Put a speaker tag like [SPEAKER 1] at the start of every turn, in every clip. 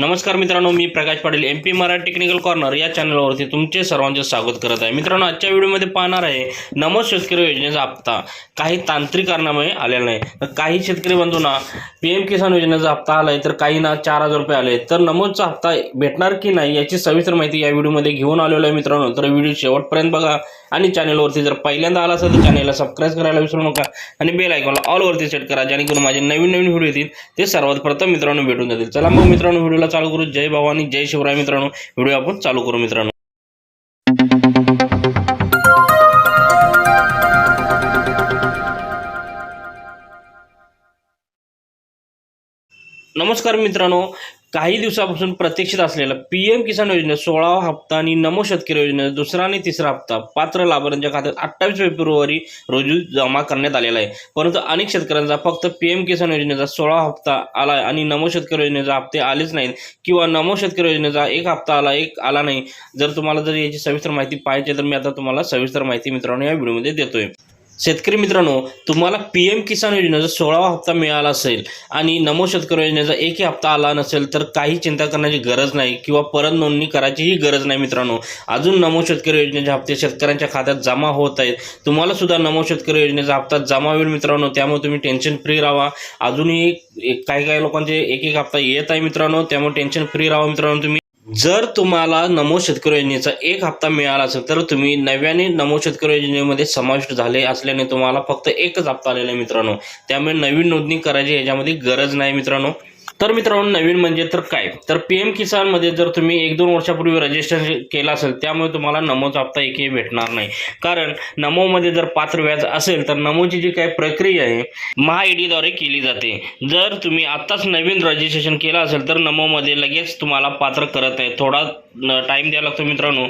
[SPEAKER 1] नमस्कार मित्रांनो मी Prakash Patil M P Marathi technical corner या चॅनलवरती तुमचे सर्वांचे स्वागत करत आहे. मित्रांनो आजच्या व्हिडिओमध्ये पाहणार आहे नमो शेतकरी योजनेचा हप्ता. काही तांत्रिक कारणामुळे आलेला नाही. तर काही शेतकरी बंधूंना पी एम किसान योजनेचा हप्ता आला आहे तर काहींना चार हजार रुपये आले तर नमोजचा हप्ता भेटणार की नाही याची सविस्तर माहिती या व्हिडिओमध्ये घेऊन आलेलो आहे मित्रांनो. तर व्हिडिओ शेवटपर्यंत बघा आणि चॅनलवरती जर पहिल्यांदा आला असेल तर चॅनलला सबस्क्राईब करायला विसरू नका आणि बेल आयकॉनला ऑलवरती सेट करा जेणेकरून माझे नवीन नवीन व्हिडिओ येतील. ते सर्वात प्रथम मित्रांनो भेटून जातील. चला मग मित्रांनो व्हिडिओला चालू करू. जय भवानी जय शिवराय मित्रांनो. व्हिडिओ आपण चालू करू मित्रांनो. नमस्कार मित्रांनो. काही दिवसापासून प्रतीक्षित असलेला पी एम किसान योजनेत सोळावा हप्ता आणि नमो शेतकरी योजना दुसरा आणि तिसरा हप्ता पात्र लाभार्थ्यांच्या खात्यात अठ्ठावीस फेब्रुवारी रोजी जमा करण्यात आलेला आहे. परंतु अनेक शेतकऱ्यांचा फक्त पी एम किसान योजनेचा सोळा हप्ता आला आणि नमो शेतकरी योजनेचा हप्ते आलेच नाहीत किंवा नमो शेतकरी योजनेचा एक हप्ता आला एक आला नाही. जर तुम्हाला जर याची सविस्तर माहिती पाहिजे तर मी आता तुम्हाला सविस्तर माहिती मित्रांनो या व्हिडिओमध्ये देतोय. शेतकरी मित्रांनो तुम्हाला पी एम किसान योजनेचा सोळावा हप्ता मिळाला असेल आणि नमो शेतकरी योजनेचा एकही हप्ता आला नसेल तर काही चिंता करण्याची गरज नाही किंवा परत नोंदणी करायचीही गरज नाही मित्रांनो. अजून नमो शेतकरी योजनेचे हप्ते शेतकऱ्यांच्या खात्यात जमा होत आहेत. तुम्हाला सुद्धा नमो शेतकरी योजनेचा हप्ता जमा होईल मित्रांनो त्यामुळे तुम्ही टेन्शन फ्री राहा. अजूनही काही काही लोकांचे एक एक हप्ता येत आहे मित्रांनो त्यामुळे टेन्शन फ्री राहा मित्रांनो तुम्ही. जर तुम्हाला नमो शेतकरी योजनेचा एक हप्ता मिळाला असेल तर तुम्ही नव्याने नमो शेतकरी योजनेमध्ये समाविष्ट झाले असल्याने तुम्हाला फक्त एकच हप्ता आलेला आहे मित्रांनो. त्यामुळे नवीन नोंदणी करायची याच्यामध्ये गरज नाही मित्रांनो. तर मित्रांनो नवीन म्हणजे तर काय? तर पी एम किसानमध्ये जर तुम्ही एक दोन वर्षापूर्वी रजिस्ट्रेशन केलं असेल त्यामुळे तुम्हाला नमोचा हप्ता एकही भेटणार नाही. कारण नमोमध्ये जर पात्र व्याज असेल तर नमोची जी काही प्रक्रिया आहे महा ईडीद्वारे केली जाते. जर तुम्ही आत्ताच नवीन रजिस्ट्रेशन केलं असेल तर नमोमध्ये लगेच तुम्हाला पात्र करत आहे थोडा टाईम द्यावा लागतो मित्रांनो.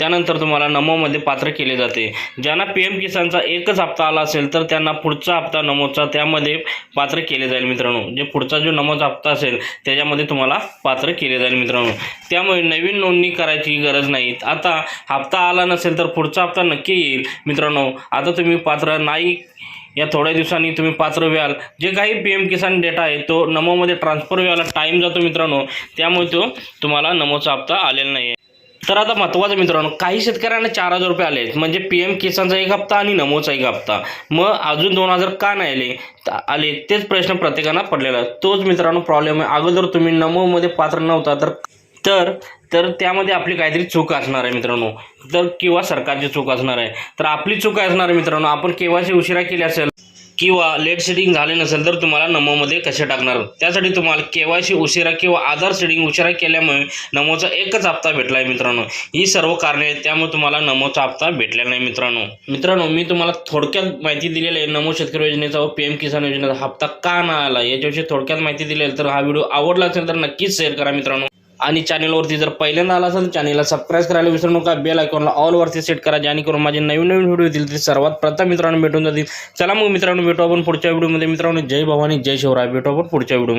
[SPEAKER 1] त्यानंतर तुम्हाला नमोमध्ये पात्र केले जाते. ज्यांना पी एम किसानचा एकच हप्ता आला असेल तर त्यांना पुढचा हप्ता नमोचा त्यामध्ये पात्र केले जाईल मित्रांनो. जे पुढचा जो नमोचा हप्ता असेल त्याच्यामध्ये तुम्हाला पात्र केले जाईल मित्रांनो. त्यामुळे नवीन नोंदणी करायची गरज नाही. आता हप्ता आला नसेल तर पुढचा हप्ता नक्की येईल मित्रांनो. आता तुम्ही पात्र नाही या थोड्या दिवसांनी तुम्ही पात्र व्हाल. जे काही पी एम किसान डेटा आहे तो नमोमध्ये ट्रान्सफर व्हायला टाईम जातो मित्रांनो. त्यामुळे तो तुम्हाला नमोचा हप्ता आलेला नाही आहे तर आता महत्त्वाचं मित्रांनो काही शेतकऱ्यांना चार हजार रुपये आले म्हणजे पी एम किसानचा एक हप्ता आणि नमोचा एक हप्ता. मग अजून दोन हजार का नाही आले? आले. तेच प्रश्न प्रत्येकाला पडलेला. तोच मित्रांनो प्रॉब्लेम आहे. अगोदर तुम्ही नमोमध्ये पात्र नव्हता तर तर तर त्यामध्ये आपली काहीतरी चूक असणार आहे मित्रांनो. तर किंवा सरकारची चूक असणार आहे. तर आपली चूक असणार आहे मित्रांनो. आपण केव्हाशी उशिरा केली असेल? किंवा लेट सेटिंग झाले नसेल तर तुम्हाला नमोमध्ये कसे टाकणार? त्यासाठी तुम्हाला केवायसी उशिरा किंवा आधार सेटिंग उशिरा केल्यामुळे नमोचा एकच हप्ता भेटला आहे मित्रांनो. ही सर्व कारणे आहेत त्यामुळे तुम्हाला नमोचा हप्ता भेटला नाही मित्रांनो. मित्रांनो मी तुम्हाला थोडक्यात माहिती दिलेली आहे नमो शेतकरी योजनेचा व पी एम किसान योजनेचा हप्ता का नाही आला? याच्याविषयी थोडक्यात माहिती दिली तर हा व्हिडिओ आवडला असेल तर नक्कीच शेअर करा मित्रांनो. आणि चॅनलवरती जर पहिल्यांदा आला असेल तर चॅनलला सबस्क्राईब करायला विसरू नका. बेल आयकॉनला ऑलवरती सेट करा जेणेकरून माझे नवीन नवीन व्हिडिओ येतील ते सर्वात प्रथम मित्रांनो भेटून जातील. चला मग मित्रांनो भेटू आपण पुढच्या व्हिडिओमध्ये मित्रांनो जय भवानी जय शिवराय. भेटू आपण पुढच्या व्हिडिओमध्ये